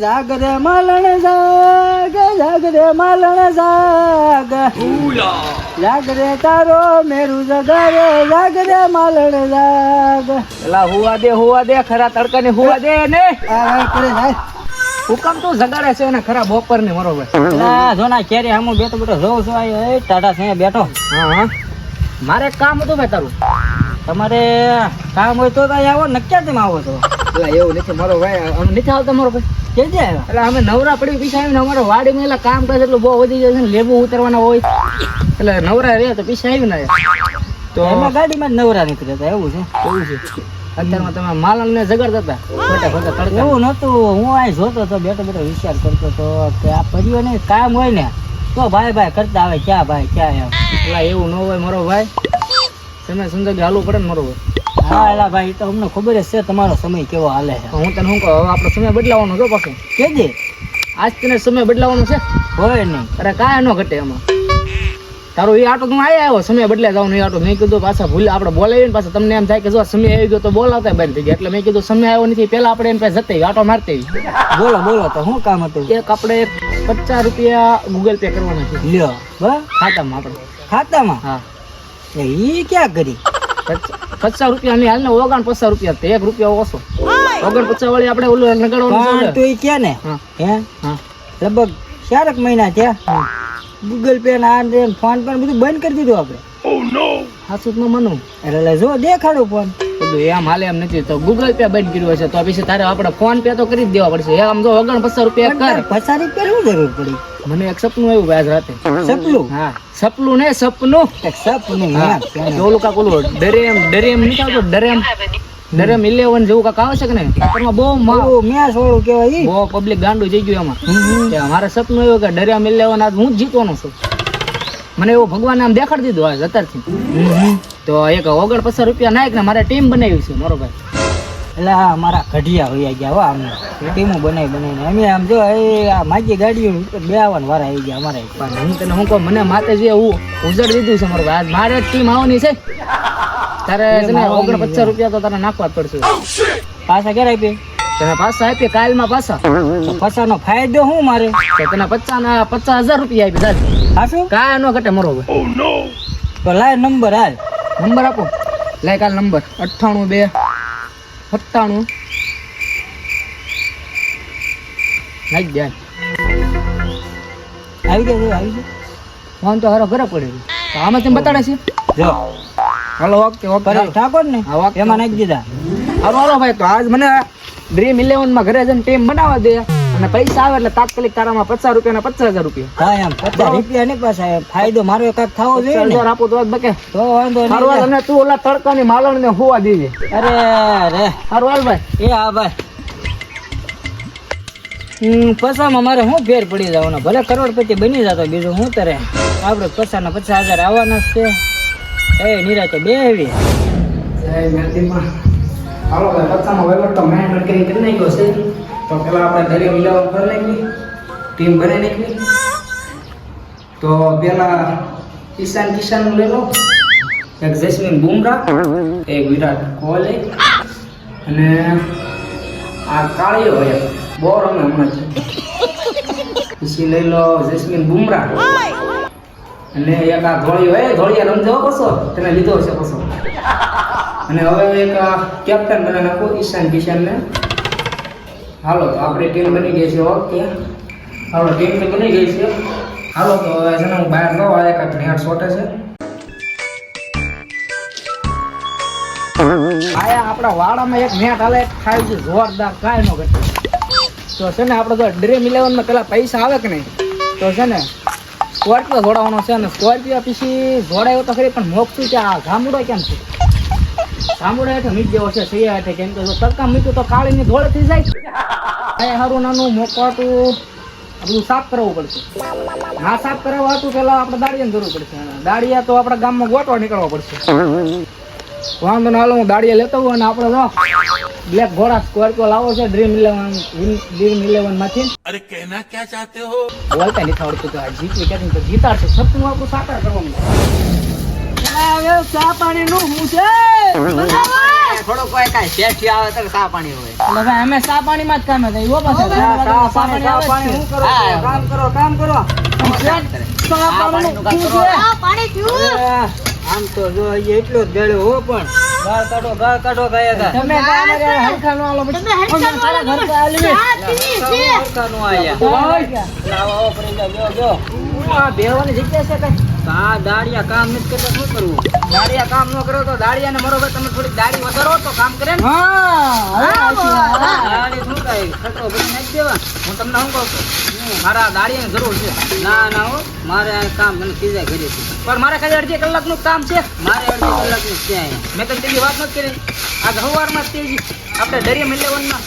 જાગ રે માલણ જાગ જાગ રે માલણ જાગ. જાગ રે તારો મેરું જગારો જાગ રે માલણ જાગ. એલા હુવા દે હુવા દે ખરા તડકા ને હુવા દે ને આ કરે જાય હુકમ તો જગાડે છે ને ખરા બપોર ને મરો જો ના કેરે હમું બેઠો બેઠો જોઉં છું આ ટાટા છે બેઠો. હા હા. મારે કામ હતું ભાઈ તારું. તમારે કામ હોય તો ત્યાં આવો ને ક્યાંથી આવો છો? એલા એવું નથી. મારો ભાઈ અમે નથી આવતા મારો ભાઈ. કેજે છે એટલે અમે નવરા પડી પીછા આવીને અમારો વાડીમાં એટલે કામ કરે એટલું બહુ વધી જાય છે ને લેબુ ઉતરવાના હોય. એટલે નવરા રહે તો પીછા આવીને તો એમાં ગાડીમાં જ નવરા નીકળ્યા હતા એવું છે? એવું છે. અત્યારમાં તમે માલણ ને જગાડતા હતા? ખોટા ખોટા તડકા એવું નહોતું. હું આ જોતો તો બેઠો બેઠો વિચાર કરતો તો કે આ પરિવારને કામ હોય ને તો ભાઈ ભાઈ કરતા આવે ક્યાં ભાઈ ક્યાં એમ. એલા એવું ન હોય મારો ભાઈ. તમે સંજોગે હાલવું પડે ને મારો ભાઈ. હા એલા ભાઈ તો અમને ખબર જ છે તમારો સમય કેવો હાલે છે. હું તને શું કહું હવે આપણો સમય બદલાવાનો છો પાછો. કેજે આજ તને સમય બદલાવાનો છે? હોય નહીં. અરે કાંઈ ન ઘટે એમાં તારો એ આટો તું આવ્યા આવ્યો સમય બદલાય જવાનો એ આટો. મેં કીધું પાછા ભૂલ આપણે બોલાવીને પાછા. તમને એમ થાય કે જો સમય આવી ગયો તો બોલાવતા બંધ થઈ ગયા. એટલે મેં કીધું સમય આવ્યો નથી પહેલા આપણે એમ પાસે જતે આટો મારતી બોલો બોલો તો શું કામ હતું? એક આપણે પચાસ રૂપિયા ગૂગલ પે કરવાના છે. લ્યો બરાબર ખાતામાં આપણે. ખાતામાં? હા. એ ક્યાં કરી? પચાસ રૂપિયા ની હાલ ને ઓગણ પચાસ રૂપિયા તે એક રૂપિયા ઓછો. ઓગણ પચાસ વાળી આપણે ઓલું લગાડવાનું તો એ ક્યાં ને હે. લગભગ ચારક મહિના થયા ગૂગલ પે ને આ ફોન પણ બધું બંધ કરી દીધું આપણે. હાસું જ ન મનુ? એટલે જો દેખાડો ફોન. બધું એમ હાલે એમ નથી તો ગૂગલ પે બંધ કર્યું હશે તો પછી તારે આપણે ફોન પે તો કરી જ દેવા પડશે. એમ જો ઓગણ પચાસ રૂપિયા કર. પચાસ રૂપિયા શું જરૂર પડી? મને એક સપનું આવ્યું આજ રાતે. સપનું? હા. સપનું ને સપનું. સપનું હા. ઓલું કાક ઓલું ડરેમ ડરેમ નથી આવતો ડરેમ ડરેમ ઇલેવન જેવું કાક આવે છે કે નહીં? એમાં બહુ મેચ વાળું કહેવાય બહુ પબ્લિક ગાંડું જઈ ગયું એમાં. મારે સપનું એવું કે ડરેમ ઇલેવન આજ હું જ જીતવાનો છું. મને એવું ભગવાન આમ દેખાડી દીધું આજ અત્યારથી. તો એક ઓગણ પચાસ રૂપિયા નાખ ને મારે ટીમ બનાવી છે મારો ભાઈ. એટલે આ મારા કઢિયા હોય ગયા હો આમ. ટીમો બનાવી બનાવીને અમે આમ જો એ આ માગી ગાડીઓ બે આવવાને વારા આવી ગયા અમારે પણ હું તને શું કહું મને માથે જે હું ઉજળ દીધું છે મારું આજ મારે ટીમ આવવાની છે. તારે તને ને ઓગણ પચાસ રૂપિયા તો તારે નાખવા જ પડશે. પાછા ક્યારે આપી? તને પાછા આપીએ કાલમાં પાછા પાછા નો ફાયદો શું મારે? તને પચાસ ના પચાસ હજાર રૂપિયા આપી દાદ હાશું કાંઈ નો ઘટે મરો ભાઈ તો લાય નંબર હાલ. નંબર આપો. લાય કાલ નંબર. અઠ્ઠાણું બે. સત્તાણું. નાખી દે. આવી ગયા આવી ગયા. ફોન તો હારો ઘરે પડે છે. તો આમાં તમે બતાડે છે? જો. હાલો ઓકે ઓકે ઠાકોર ને? એમાં નાખી દીધા. હાલો હાલો ભાઈ તો આજ મને ડ્રીમ ઇલેવનમાં ઘરે જઈને ટીમ બનાવવા દે. અને પૈસા આવે એટલે તાત્કાલિક તારામાં પચાસ રૂપિયા ને પચાસ હજાર રૂપિયા. હા એમ. પચાસ રૂપિયા નહીં પાછા ફાયદો મારો કાંઈક થવો જોઈએ ને. હજાર આપો તો બકે. તો વાંધો નહીં અને તું ઓલા તડકાની માલણ ને હોવા દેજે. અરે અરે. હારું હાલ ભાઈ. એ હા ભાઈ. હમ મારે શું ફેર પડી જવાનો? ભલે કરોડપતિ બની જતો બીજું શું તરે? આપણે પચાસના પચાસ હજાર આવવાના છે. એ નિરાતે બે એવી હાલો ભાઈ પચાસનો વહીવટ તો મેં કરી કરી નાખ્યો છે. તો પેલા આપણે દરિયો લેવા કરી નાખી ટીમ બનાવી નાખી તો પેલા ઈશાન કિશાન લઈ લો. એક જસ્મીન બુમરા, એક વિરાટ કોહલી. અને આ કાળીઓ હોય બહુ રમે હમણાં પછી લઈ લો જસ્મીન બુમરા. અને એક આ ધોળી એ ધોળિયા રમજો કશો તેને લીધો છે કશો અને હવે એક કેપ્ટન બનાવી નાખો ઈશાન કિશાનને હાલો, તો આપણી ટીમ બની ગઈ છે, ઓકે. હાલો ટીમ તો બની ગઈ છે. હાલો, તો છે ને હું બહાર ન આવે કાંઈક નેટ શોટે છે. આયા આપણા વાડામાં એક નેટ હાલે થાય છે, જોરદાર, કાંઈ નો ઘટે. તો છે ને આપણે તો ડ્રીમ ઇલેવનમાં પેલા પૈસા આવે કે નહીં? તો છે ને સ્કોર્પિયો જોડાવાનો છે અને સ્કોર્પિયો પછી જોડાયો તો ખરી, પણ મોકશું કે આ ગામડો કેમ છે? વાંધો ના હું દાળિયા લેતો હોઉં અને આપણે બ્લેક ઘોડા સ્કોર્પિયો લાવો છે ડ્રીમ ઇલેવન ડ્રીમ ઇલેવનમાંથી. અરે કહેના ક્યાં ચાહતે હો? બોલતા નથી આવડતું તો જીતવી ક્યાંથી? જીતાડશે. સપનું આપણું સાકાર કરવાનું. હવે ચા પાણી નું હું છે થોડો કોઈ કાંઈ શેઠી આવે તો ચા પાણી હોય. એટલે અમે ચા પાણીમાં જ કામે થઈ હો પાછા. ચા પાણી ચા પાણી શું કરો? કામ કરો કામ કરો. ચા પાણીનું કામ કરો. આમ તો જો એટલો જ ગળ્યો હો પણ. ગાળ કાઢો ગાળ કાઢો ગયા તા તમે તો અમારે હરખા નો આલો પછી. અમે તારા ઘર પર આલી હરખાનું આયા. લાવો, આવો, જો, જો. આ બેહવાની જગ્યા છે કઈ? આ દાડિયા કામ નથી કરતા શું કરવું? દાડિયા કામ ન કરો તો દાડિયાને મરો ભાઈ તમે દાડી વધારો તો કામ કરે ને. હા હવે સાચી વાત. દાડી શું કાંઈ ખતરો ભરી નાખી દેવા હું તમને શું કહું છું? મારા દાડિયાની જરૂર છે. ના ના હો. મારે કામ મને સીધા ઘરે છે પણ મારે ખાલી અડધી કલાકનું કામ છે. મારે અડધી કલાકનું છે. મેં તને તેની વાત નથી કરી. આ સવારમાં જ આપણે દરિયા મિલેવનમાં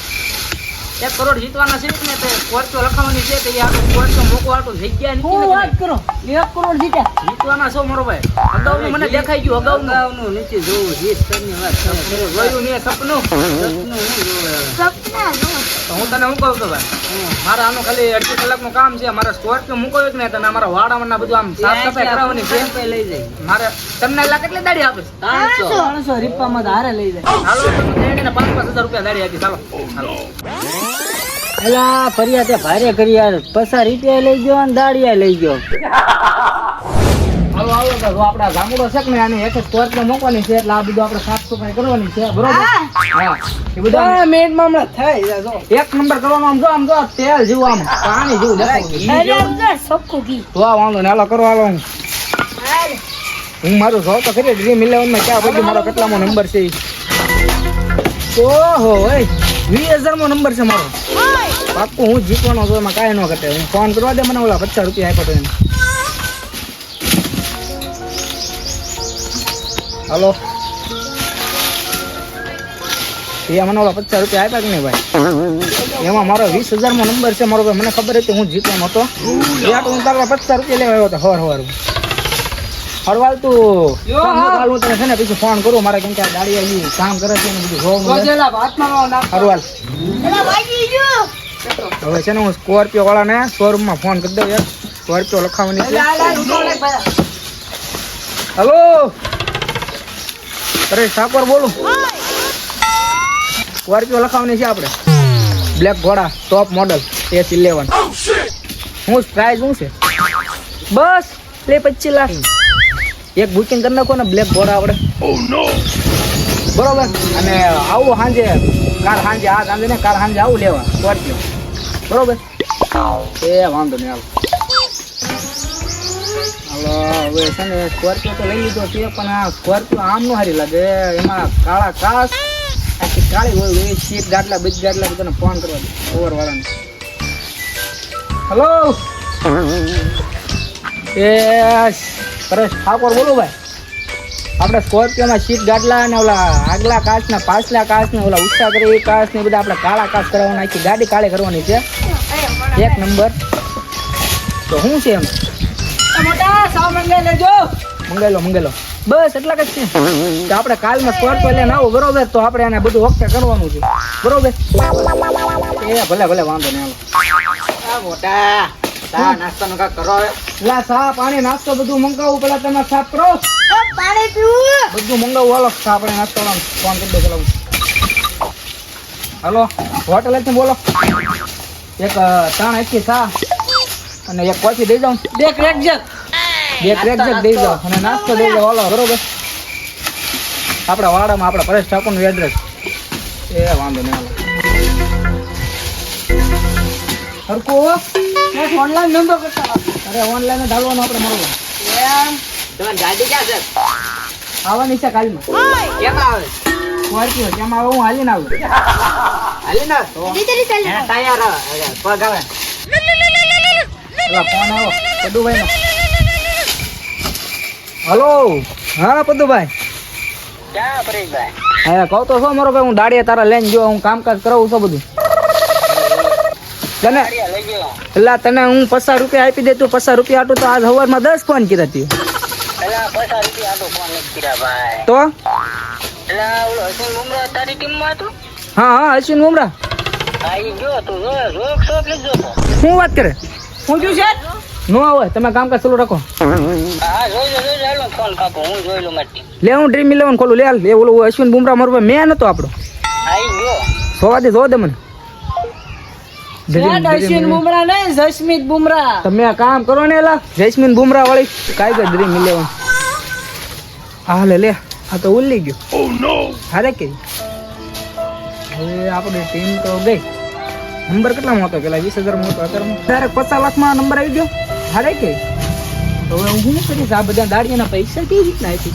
એક કરોડ જીતવાના છે ને તે સ્કોર્પિયો લખાવવાની છે તો આપણે સ્કોર્પિયો મૂકવા હાટુ જગ્યા શું નથી વાત કરો? એક કરોડ જીત્યા. જીતવાના છો મારો ભાઈ? અગાઉ મને દેખાઈ ગયું અગાઉનું. અગાઉનું નીચે જોવું જીત કરની વાત કરે ને સપનું. સપનું હું જોવે. તો હું તને હું કહું કે ભાઈ? મારે આનું ખાલી અડધી કલાકનું કામ છે મારે સ્કોર્પિયો મૂકો જ ને તને મારા વાડામાં બધું આમ સાફ સફાઈ કરાવવાની છે. લઈ જાય. મારે તમને એટલા કેટલી દાડી આપીશ ત્રણસો. રીપામાં ધારે હારે લઈ જાય. હાલો તમે પાંચ પાંચ હજાર રૂપિયા દાડી આપી. ચાલો હાલો. એલા ફરિયા તે ભારે કરી યાર. પસા રૂપિયા લઈ ગયો અને દાડિયા લઈ ગયો. હાલો તો જો આપણા ગામડો છે ને આની એક સ્કોર્પિયો મૂકવાની છે એટલે આ બધું આપણે સાફ સફાઈ કરવાની છે. બરોબર? હા. એ બધું મિનિટમાં હમણાં થઈ જો. એક નંબર કરવાનો આમ જો આમ જો તેલ જેવું આમ પાણી જેવું દેખાય તો આ વાંધો ને હાલો કરો હાલો. હું હું મારું જો તો ખરી ડ્રીમ ઇલેવનમાં ક્યાં પછી મારો કેટલામો નંબર છે. ઓહો એ વીસ હજાર મો નંબર છે મારો. પાક્કું હું જીતવાનો છું એમાં કાંઈ ન ઘટે. હું ફોન કરવા દે મને ઓલા પચાસ રૂપિયા આપ્યો તો એને હાલો. એ મને ઓલા પચાસ રૂપિયા આપ્યા કે નહીં ભાઈ? એમાં મારો વીસ હજાર મો નંબર છે મારો ભાઈ. મને ખબર હતી હું જીતવાનો હતો. એ આટલું હું તારા પચાસ રૂપિયા લેવા આવ્યો હતો. હવાર હવાર હરવાલ તું કામ હું. તને છે ને? પછી ફોન કરું. મારે કેમ કે આ ગાડી આવી કામ કરે છે ને બધું જોવું. હરવાલ હવે છે ને હું સ્કોર્પિયો વાળાને શોરૂમમાં ફોન કરી દઉં યાર. સ્કોર્પિયો લખાવવાની છે. એલા, એલા, ઉઠો લે ભાઈ. હલો. અરે ઠાકોર બોલું. સ્કોર્પિયો લખાવવાની છે આપણે. બ્લેક ઘોડા ટોપ મોડલ એસ ઇલેવન હું પ્રાઇસ શું છે? બસ, લે પચીસ લાખ. એક બુકિંગ કરી નાખો ને બ્લેક ઘોડા આપણે. બરોબર? અને આવું સાંજે કાર સાંજે, આ સાંજે ને કાર સાંજે આવું લેવા, સ્કોર્પિયો. બરોબર? એ વાંધો નહીં, હાલો. હવે છે ને સ્કોર્પિયો તો લઈ લીધો છે પણ આ સ્કોર્પિયો આમ નો હારી લાગે. એમાં કાળા કાચ આખી કાળી હોય હોય સીટ ગાટલા બધી ગાટલા બધાને ફોન કરવા દે ઓવર વાળાને. હલો. એ પરેશ ઠાકોર બોલું ભાઈ. આપણે સ્કોર્પિયોમાં સીટ ગાટલા અને ઓલા આગલા કાચ ને પાછલા કાચ ને ઓલા ઉત્સાહ કરે એ કાચ ને બધા આપણે કાળા કાચ કરવાના આખી ગાડી કાળી કરવાની છે. એક નંબર. તો શું છે એમ? મંગાઈ લેજો. મંગેલો મંગેલો બસ એટલા જ છે. કે આપણે કાલમાં સ્કોર્પિયો લઈને આવો બરોબર? તો આપણે એને બધું ઓકે કરવાનું છે. બરોબર? એ ભલે ભલે વાંધો નહીં હાલો. મોટા નાસ્તાનું કાંઈક કરો લા પાણી નાસ્તો બધું મંગાવવું પેલા તમે સાફ કરો. બધું મંગાવવું હાલો. ચા પાણી નાસ્તો ફોન કરી દો પેલા હલો હોટલ છે બોલો. એક ત્રણ ચા અને એક કોફી દઈ જાઉં. બે ક્રેક જગ બે ટ્રેક જ દઈ જાઓ. અને નાસ્તો દઈ જાઓ. હાલો બરોબર? આપણા વાડામાં આપણા પરેશ ઠાકોરનું એડ્રેસ એ વાંધો નહીં હાલો. હરકો ઓનલાઈન ધંધો કરતા અરે ઓનલાઈન જ આપણે મળવું એમ? તમારી ગાડી ક્યાં છે? આવવાની છે કાલમાં. કેમ આવે? સ્કોર્પિયો કેમ આવે? હું હાલીને આવું. હાલીને ના તૈયાર આવે પગ આવે. ફોન આવ્યો. હલો. હા પદુભાઈ. ક્યાં પરેશભાઈ હા કહો તો છો મારો ભાઈ હું દાડિયા તારા લઈને જો હું કામકાજ કરાવું છું બધું. તને એટલે તને હું પચાસ રૂપિયા આપી દે તું પચાસ રૂપિયા આટું તો આજ સવારમાં દસ ફોન કીધા કર્યા તો? હતું? હા હા અશ્વિન હા તું તો. શું વાત કરે? શું થયું છે? નો આવે તમે કામકાજ ચાલુ રાખો. લો હું ડ્રીમ ઇલેવન ખોલું લે હાલ ઓલું અશ્વિન બુમરા મારું મે નતો આપણો. સોવા દે જોવા દે મને. Dream. બુમરા તમે આ કામ કરો ને એલા જૈસ્મીન બુમરા વાળી કાઈ ગઈ ડ્રીમ ઇલેવન? હા લે લે આ તો ઉલ્લી ગયો. હારે કે? હવે આપણે ટીમ તો ગઈ. નંબર કેટલામાં હતો પેલા વીસ હજારમાં હતો અત્યારે પચાસ લાખમાં નંબર આવી ગયો? હારે કે? હવે હું શું કરીશ આ બધા દાડિયાના પૈસા કેવી રીતના આપી?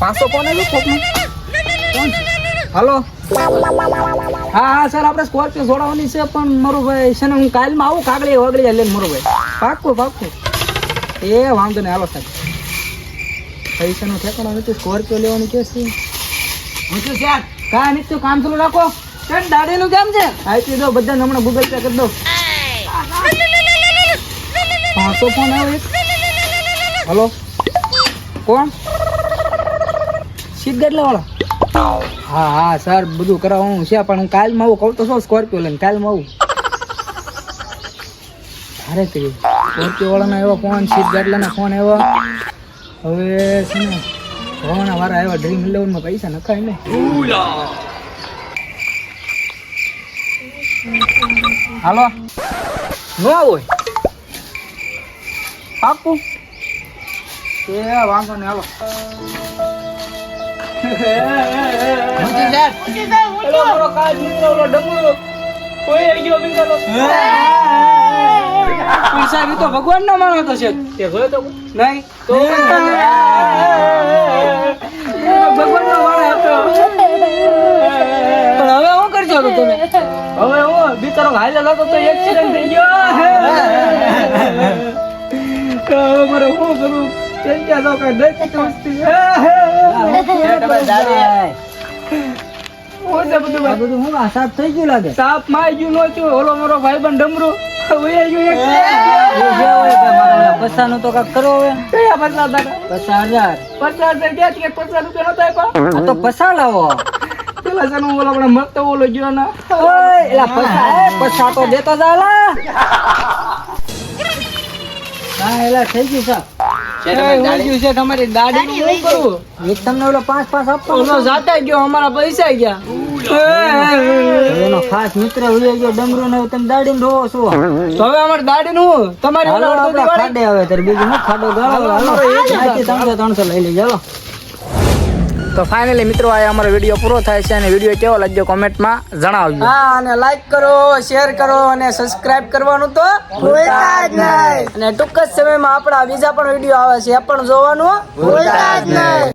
પાસો કોણ આવ્યો કોકનો હાલો. હા હા, સર, આપણે સ્કોર્પિયો જોડાવાની છે, પણ મારું ભાઈ છે ને હું કાલમાં આવું કાગળી વગડી લઈને મારું ભાઈ. પાક્કું પાક્કું. એ વાંધો નહીં, હાલો, સાહેબ. પૈસાનો ઠેકાણો નથી, સ્કોર્પિયો લેવાનું કે છે? હું છે કાંઈ નથી કામ ચાલુ રાખો. દાડીનું કેમ છે? આપી દો, બધાને હમણાં ગૂગલ પે કરી દો. પાંચસો ફોન આવ્યો હલો? કોણ? સીટ ગેટલા વાળા? હા હા, સર, બધું કરાવવાનું છે, પણ હું કાલમાં આવું. કહું તો શું, સ્કોર્પિયો લઈને કાલમાં આવું. અરે તે સ્કોર્પિયો વાળાના એવા ફોન સીટ ગાટલાના ફોન એવા. હવે ને ભવાના વાળા આવ્યા ડ્રીમ ઇલેવનમાં પૈસા નખાય ને. હાલો? ન આવો પાકું? એ વાંધો ને હાલો. ભગવાન નો માણો તો છે તે જોયો તો? નહીં. ભગવાન નો માણો હતો. પણ હવે શું કરજો તો તમે? હવે હું બિચારો હાલ હતો તો એક્સિડન્ટ થઈ ગયો. તો મારે શું કરું ચિંતા તો કઈ નથી આ બધું હું આ થઈ ગયું લાગે? સાપ મારી ગયું નહોતું ઓલો મારો ભાઈબંધ ડમરો. હવે ગયો એક. એ જે હોય કે મારા પૈસાનું તો કાંઈક કરો હવે. કયા પચાસ દાડા? પચાસ હજાર. પચાસ રૂપિયા ક્યાં નતા આપ્યા તો પૈસા લાવો. પેલા છે ને ઓલો આપણે મરતો ઓલો ગયો ને. ઓય એલા પૈસા એ પૈસા તો દેતો જા લા. હા એલા થઈ ગયું સાહેબ એ, હું ગયું છે તમારી દાડી નું શું કરવું એક તમને ઓલો પાંચ પાંચ આપવા ઓલો જાતા ગયો અમારા પૈસા ગયા. એનો ખાસ મિત્ર ગયો ડમરો ને તમે દાડી ને રોવો છો. તો હવે અમારે દાડી નું તમારી ખાડે આવે ત્યારે બીજું ખાડો ગાળો ત્રણસો ત્રણસો લઈ લેજો તો ફાઇનલી મિત્રો આ અમારો વીડિયો પૂરો થાય છે અને વીડિયો કેવો લાગ્યો કોમેન્ટમાં જણાવજો. હા અને લાઈક કરો શેર કરો અને સબસ્ક્રાઇબ કરવાનું તો ભૂલતા જ નહીં. અને ટૂંક જ સમયમાં આપણા બીજા પણ વીડિયો આવે છે એ પણ જોવાનું ભૂલતા જ નહીં.